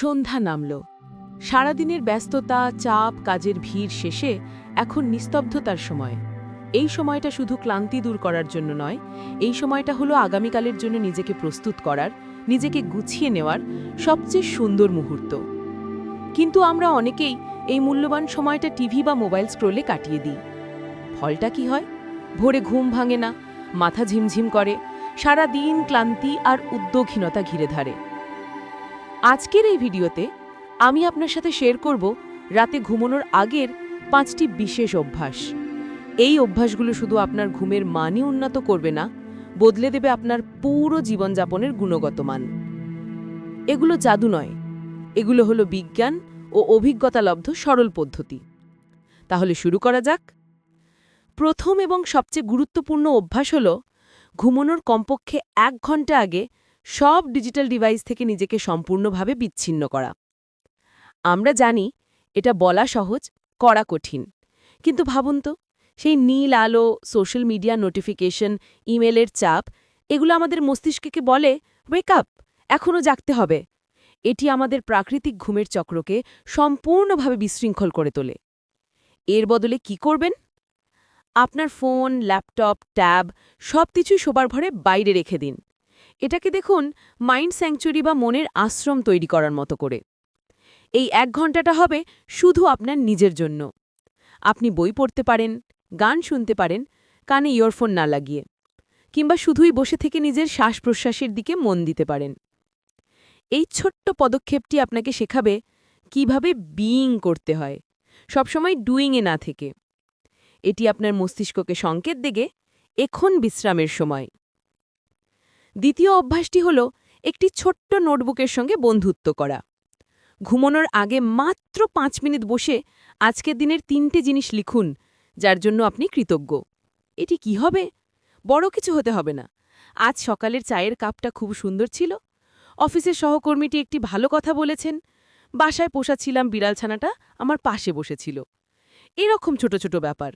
সন্ধ্যা নামল। সারাদিনের ব্যস্ততা, চাপ, কাজের ভিড় শেষে এখন নিস্তব্ধতার সময়। এই সময়টা শুধু ক্লান্তি দূর করার জন্য নয়, এই সময়টা হলো আগামীকালের জন্য নিজেকে প্রস্তুত করার, নিজেকে গুছিয়ে নেওয়ার সবচেয়ে সুন্দর মুহূর্ত। কিন্তু আমরা অনেকেই এই মূল্যবান সময়টা টিভি বা মোবাইল স্ক্রোলে কাটিয়ে দিই। ফলটা কি হয়? ভোরে ঘুম ভাঙে না, মাথা ঝিমঝিম করে সারা দিন ক্লান্তি আর উদ্যোগহীনতা ঘিরে ধরে। আজকের এই ভিডিওতে আমি আপনার সাথে শেয়ার করব রাতে ঘুমানোর আগের পাঁচটি বিশেষ অভ্যাস। এই অভ্যাসগুলো শুধু আপনার ঘুমের মানই উন্নত করবে না, বদলে দেবে আপনার পুরো জীবনযাপনের গুণগত মান। এগুলো জাদু নয়, এগুলো হলো বিজ্ঞান ও অভিজ্ঞতালব্ধ সরল পদ্ধতি। তাহলে শুরু করা যাক। প্রথম এবং সবচেয়ে গুরুত্বপূর্ণ অভ্যাস হল ঘুমানোর কমপক্ষে এক ঘণ্টা আগে সব ডিজিটাল ডিভাইস থেকে নিজেকে সম্পূর্ণভাবে বিচ্ছিন্ন করা। আমরা জানি এটা বলা সহজ, করা কঠিন। কিন্তু ভাবুন তো, সেই নীল আলো, সোশ্যাল মিডিয়া নোটিফিকেশন, ইমেলের চাপ, এগুলো আমাদের মস্তিষ্ককে বলে ওয়েক আপ এখনও জাগতে হবে। এটি আমাদের প্রাকৃতিক ঘুমের চক্রকে সম্পূর্ণভাবে বিশৃঙ্খল করে তোলে। এর বদলে কি করবেন? আপনার ফোন, ল্যাপটপ, ট্যাব সব কিছুই শোবার ঘরে বাইরে রেখে দিন। এটাকে দেখুন মাইন্ড স্যাংচুরি বা মনের আশ্রম তৈরি করার মতো করে। এই এক ঘন্টাটা হবে শুধু আপনার নিজের জন্য। আপনি বই পড়তে পারেন, গান শুনতে পারেন, কানে ইয়ারফোন না লাগিয়ে, কিংবা শুধুই বসে থেকে নিজের শ্বাস প্রশ্বাসের দিকে মন দিতে পারেন। এই ছোট্ট পদক্ষেপটি আপনাকে শেখাবে কীভাবে বিইং করতে হয়, সবসময় ডুইংয়ে না থেকে। এটি আপনার মস্তিষ্ককে সংকেত দেগে এখন বিশ্রামের সময়। দ্বিতীয় অভ্যাসটি হল একটি ছোট্ট নোটবুকের সঙ্গে বন্ধুত্ব করা। ঘুমানোর আগে মাত্র পাঁচ মিনিট বসে আজকের দিনের তিনটে জিনিস লিখুন, যার জন্য আপনি কৃতজ্ঞ। এটি কি হবে? বড় কিছু হতে হবে না। আজ সকালের চায়ের কাপটা খুব সুন্দর ছিল। অফিসের সহকর্মীটি একটি ভালো কথা বলেছেন। বাসায় পোষাছিলাম বিড়ালছানাটা আমার পাশে বসেছিল। এরকম ছোট ছোট ব্যাপার।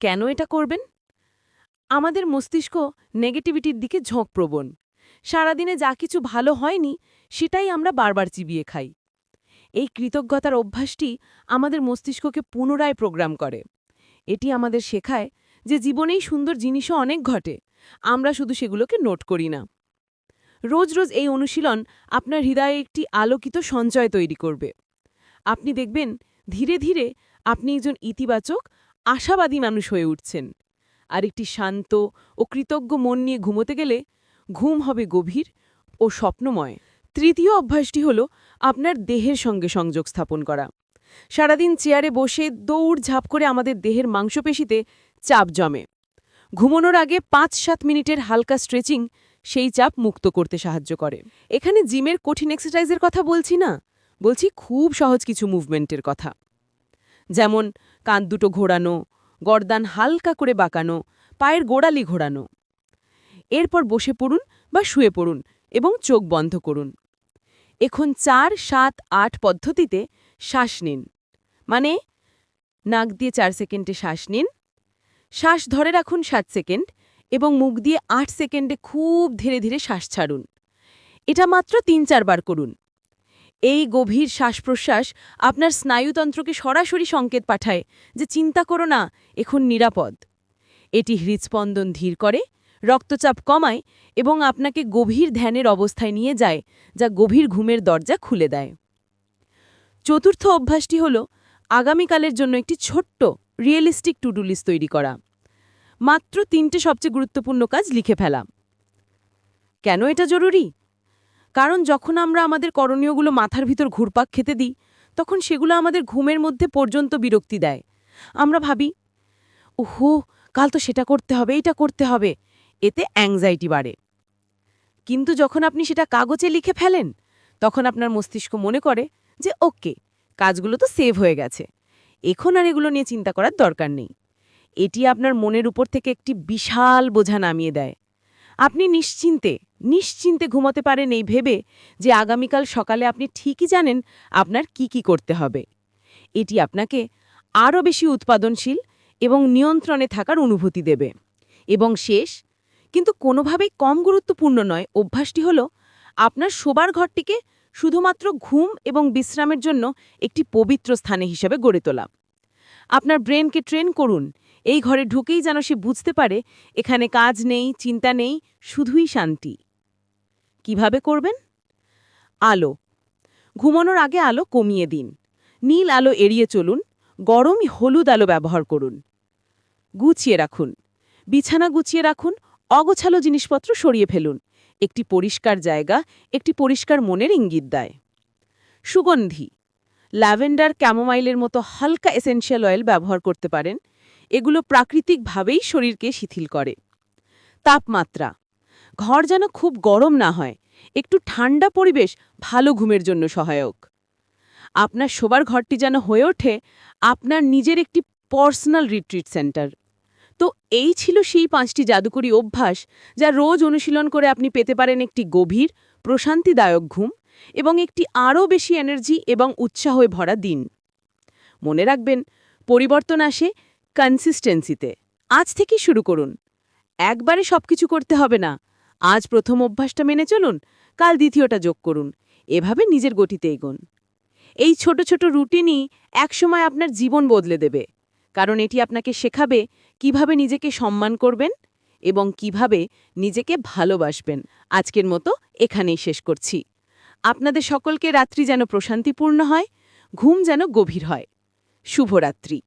কেন এটা করবেন? আমাদের মস্তিষ্ক নেগেটিভিটির দিকে ঝোঁকপ্রবণ সারাদিনে যা কিছু ভালো হয়নি, সেটাই আমরা বারবার চিবিয়ে খাই। এই কৃতজ্ঞতার অভ্যাসটি আমাদের মস্তিষ্ককে পুনরায় প্রোগ্রাম করে। এটি আমাদের শেখায় যে জীবনেই সুন্দর জিনিসও অনেক ঘটে, আমরা শুধু সেগুলোকে নোট করি না। রোজ রোজ এই অনুশীলন আপনার হৃদয়ে একটি আলোকিত সঞ্চয় তৈরি করবে। আপনি দেখবেন ধীরে ধীরে আপনি একজন ইতিবাচক, আশাবাদী মানুষ হয়ে উঠছেন। আর একটি শান্ত ও কৃতজ্ঞ মন নিয়ে ঘুমোতে গেলে ঘুম হবে গভীর ও স্বপ্নময়। তৃতীয় অভ্যাসটি হল আপনার দেহের সঙ্গে সংযোগ স্থাপন করা। সারাদিন চেয়ারে বসে দৌড় ঝাঁপ করে আমাদের দেহের মাংসপেশিতে চাপ জমে। ঘুমানোর আগে পাঁচ সাত মিনিটের হালকা স্ট্রেচিং সেই চাপ মুক্ত করতে সাহায্য করে। এখানে জিমের কঠিন এক্সারসাইজের কথা বলছি না, বলছি খুব সহজ কিছু মুভমেন্টের কথা। যেমন কাঁধ দুটো ঘোরানো গর্দান হালকা করে বাঁকানো, পায়ের গোড়ালি ঘোরানো। এরপর বসে পড়ুন বা শুয়ে পড়ুন এবং চোখ বন্ধ করুন। এখন চার, সাত, আট পদ্ধতিতে শ্বাস নিন। মানে নাক দিয়ে চার সেকেন্ডে শ্বাস নিন, শ্বাস ধরে রাখুন সাত সেকেন্ড এবং মুখ দিয়ে আট সেকেন্ডে খুব ধীরে ধীরে শ্বাস ছাড়ুন। এটা মাত্র তিন, চারবার করুন। এই গভীর শ্বাস প্রশ্বাস আপনার স্নায়ুতন্ত্রকে সরাসরি সংকেত পাঠায় যে চিন্তা করো না, এখন নিরাপদ। এটি হৃদস্পন্দন ধীর করে, রক্তচাপ কমায় এবং আপনাকে গভীর ধ্যানের অবস্থায় নিয়ে যায়, যা গভীর ঘুমের দরজা খুলে দেয়। চতুর্থ অভ্যাসটি হল আগামীকালের জন্য একটি ছোট্ট রিয়েলিস্টিক টু তৈরি করা। মাত্র তিনটে সবচেয়ে গুরুত্বপূর্ণ কাজ লিখে ফেলা। কেন এটা জরুরি? কারণ যখন আমরা আমাদের করণীয়গুলো মাথার ভিতর ঘুরপাক খেতে দিই, তখন সেগুলো আমাদের ঘুমের মধ্যে পর্যন্ত বিরক্তি দেয়। আমরা ভাবি, ওহো, কাল তো সেটা করতে হবে, এটা করতে হবে। এতে অ্যাংজাইটি বাড়ে। কিন্তু যখন আপনি সেটা কাগজে লিখে ফেলেন, তখন আপনার মস্তিষ্ক মনে করে যে, ওকে, কাজগুলো তো সেভ হয়ে গেছে। এখন আর এগুলো নিয়ে চিন্তা করার দরকার নেই। এটি আপনার মনের উপর থেকে একটি বিশাল বোঝা নামিয়ে দেয়। আপনি নিশ্চিন্তে নিশ্চিন্তে ঘুমাতে পারেন এই ভেবে যে আগামীকাল সকালে আপনি ঠিকই জানেন আপনার কি কি করতে হবে। এটি আপনাকে আরও বেশি উৎপাদনশীল এবং নিয়ন্ত্রণে থাকার অনুভূতি দেবে। এবং শেষ, কিন্তু কোনোভাবেই কম গুরুত্বপূর্ণ নয়, অভ্যাসটি হল আপনার শোবার ঘরটিকে শুধুমাত্র ঘুম এবং বিশ্রামের জন্য একটি পবিত্র স্থানে হিসেবে গড়ে তোলা। আপনার ব্রেনকে ট্রেন করুন, এই ঘরে ঢুকেই যেন সে বুঝতে পারে, এখানে কাজ নেই, চিন্তা নেই, শুধুই শান্তি। কীভাবে করবেন? আলো। ঘুমানোর আগে আলো কমিয়ে দিন। নীল আলো এড়িয়ে চলুন গরমই হলুদ আলো ব্যবহার করুন। গুছিয়ে রাখুন। বিছানা গুছিয়ে রাখুন, অগোছালো জিনিসপত্র সরিয়ে ফেলুন। একটি পরিষ্কার জায়গা, একটি পরিষ্কার মনের ইঙ্গিত দেয়। সুগন্ধি। ল্যাভেন্ডার ক্যামোমাইলের মতো হালকা এসেনশিয়াল অয়েল ব্যবহার করতে পারেন। এগুলো প্রাকৃতিকভাবেই শরীরকে শিথিল করে। তাপমাত্রা। ঘর যেন খুব গরম না হয়, একটু ঠান্ডা পরিবেশ ভালো ঘুমের জন্য সহায়ক। আপনার শোবার ঘরটি যেন হয়ে ওঠে আপনার নিজের একটি পার্সোনাল রিট্রিট সেন্টার। তো এই ছিল সেই পাঁচটি জাদুকরী অভ্যাস যা রোজ অনুশীলন করে আপনি পেতে পারেন একটি গভীর, প্রশান্তিদায়ক ঘুম এবং একটি আরও বেশি এনার্জি এবং উৎসাহে ভরা দিন। মনে রাখবেন, পরিবর্তন আসে কনসিস্টেন্সিতে আজ থেকেই শুরু করুন। একবারে সবকিছু করতে হবে না। আজ প্রথম অভ্যাসটা মেনে চলুন, কাল দ্বিতীয়টা যোগ করুন। এভাবে নিজের গতিতে এগোন। এই ছোট ছোট রুটিনই একসময় আপনার জীবন বদলে দেবে। কারণ এটি আপনাকে শেখাবে কীভাবে নিজেকে সম্মান করবেন এবং কীভাবে নিজেকে ভালোবাসবেন। আজকের মতো এখানেই শেষ করছি। আপনাদের সকলকে রাত্রি যেন প্রশান্তিপূর্ণ হয়, ঘুম যেন গভীর হয়। শুভরাত্রি।